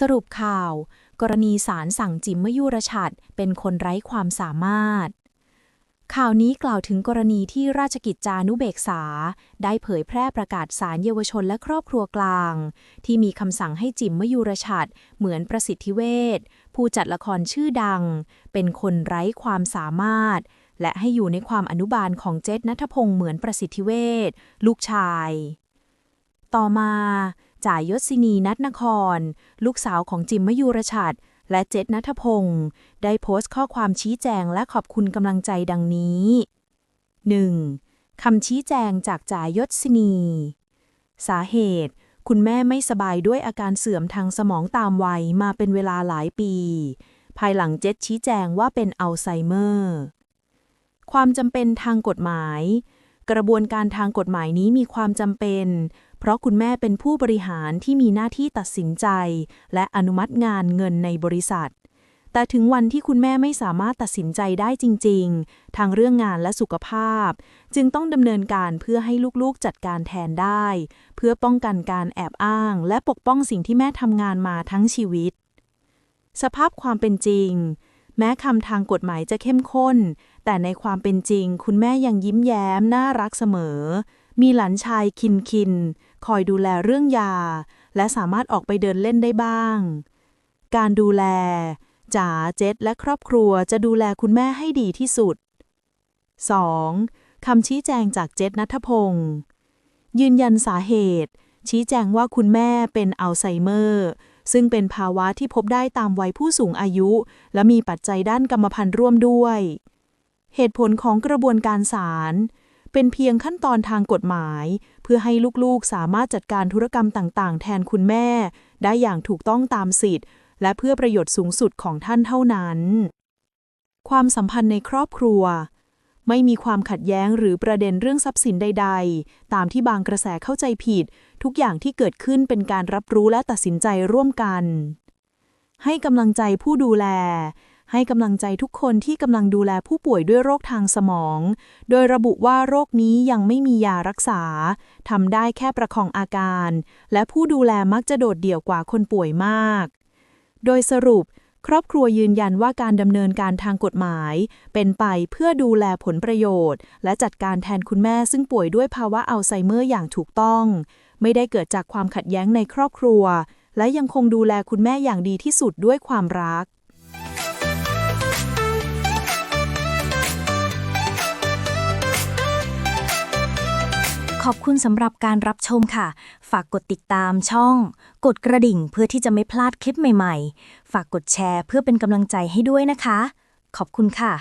สรุปข่าว กรณีศาลสั่งจิมมยุรชัดเป็นคนไร้ความสามารถ ข่าวนี้กล่าวถึงกรณีที่ราชกิจจานุเบกษา ได้เผยแพร่ประกาศศาลเยาวชนและครอบครัวกลาง ที่มีคำสั่งให้จิมมยุรชัดเหมือนประสิทธิเวชผู้จัดละครชื่อดัง เป็นคนไร้ความสามารถ และให้อยู่ในความอนุบาลของเจษนัทพงษ์เหมือนประสิทธิเวชลูกชาย ต่อมา จ่ายยศินีนัทนคร ลูกสาวของจิมมยูรชัดและเจษนัทพงศ์ได้โพสต์ข้อความชี้แจงและขอบคุณกำลังใจดังนี้ 1. คำชี้แจงจากจ่ายยศินี สาเหตุ คุณแม่ไม่สบายด้วยอาการเสื่อมทางสมองตามวัยมาเป็นเวลาหลายปี ภายหลังเจษชี้แจงว่าเป็นอัลไซเมอร์ ความจำเป็นทางกฎหมาย กระบวนการทางกฎหมายนี้มีความจำเป็น เพราะคุณแม่เป็นผู้บริหารที่มีหน้าที่ตัดสินใจ และอนุมัติงานเงินในบริษัท แต่ถึงวันที่คุณแม่ไม่สามารถตัดสินใจได้จริง ๆ ทางเรื่องงานและสุขภาพ จึงต้องดำเนินการเพื่อให้ลูกๆจัดการแทนได้ เพื่อป้องกันการแอบอ้าง และปกป้องสิ่งที่แม่ทำงานมาทั้งชีวิต สภาพความเป็นจริงแม้คำทางกฎหมายจะเข้มข้น แต่ในความเป็นจริง คุณแม่ยังยิ้มแย้มน่ารักเสมอ มีหลานชายคินคิน คอยดูแลเรื่องยา และสามารถออกไปเดินเล่นได้บ้าง การดูแลจ๋าเจษและครอบครัวจะดูแลคุณแม่ให้ดีที่สุด 2. คำชี้แจงจากเจษนัทพงศ์ยืนยันสาเหตุ ชี้แจงว่าคุณแม่เป็นอัลไซเมอร์ ซึ่งเป็นภาวะที่พบได้ตามวัยผู้สูงอายุ และมีปัจจัยด้านกรรมพันธุ์ร่วมด้วย เหตุผลของกระบวนการศาลเป็นเพียงขั้นตอนทางกฎหมาย เพื่อให้ลูกๆสามารถจัดการธุรกรรมต่างๆ แทนคุณแม่ ได้อย่างถูกต้องตามสิทธิ์ และเพื่อประโยชน์สูงสุดของท่านเท่านั้น ความสัมพันธ์ในครอบครัว ไม่มีความขัดแย้งหรือประเด็นเรื่องทรัพย์สินใด ๆ ตามที่บางกระแสเข้าใจผิด ทุกอย่างที่เกิดขึ้นเป็นการรับรู้และตัดสินใจร่วมกัน ให้กำลังใจผู้ดูแล ให้กำลังใจทุกคนที่กำลังดูแลผู้ป่วยด้วยโรคทางสมอง โดยระบุว่าโรคนี้ยังไม่มียารักษาทำได้แค่ประคองอาการ และผู้ดูแลมักจะโดดเดี่ยวกว่าคนป่วยมาก โดยสรุป ครอบครัวยืนยันว่าการดำเนินการทางกฎหมาย เป็นไปเพื่อดูแลผลประโยชน์ และจัดการแทนคุณแม่ซึ่งป่วยด้วยภาวะอัลไซเมอร์อย่างถูกต้อง ไม่ได้เกิดจากความขัดแย้งในครอบครัว และยังคงดูแลคุณแม่อย่างดีที่สุดด้วยความรัก ขอบคุณสำหรับการรับชมค่ะ ฝากกดติดตามช่อง กดกระดิ่งเพื่อที่จะไม่พลาดคลิปใหม่ๆ ฝากกดแชร์เพื่อเป็นกำลังใจให้ด้วยนะคะ ขอบคุณค่ะ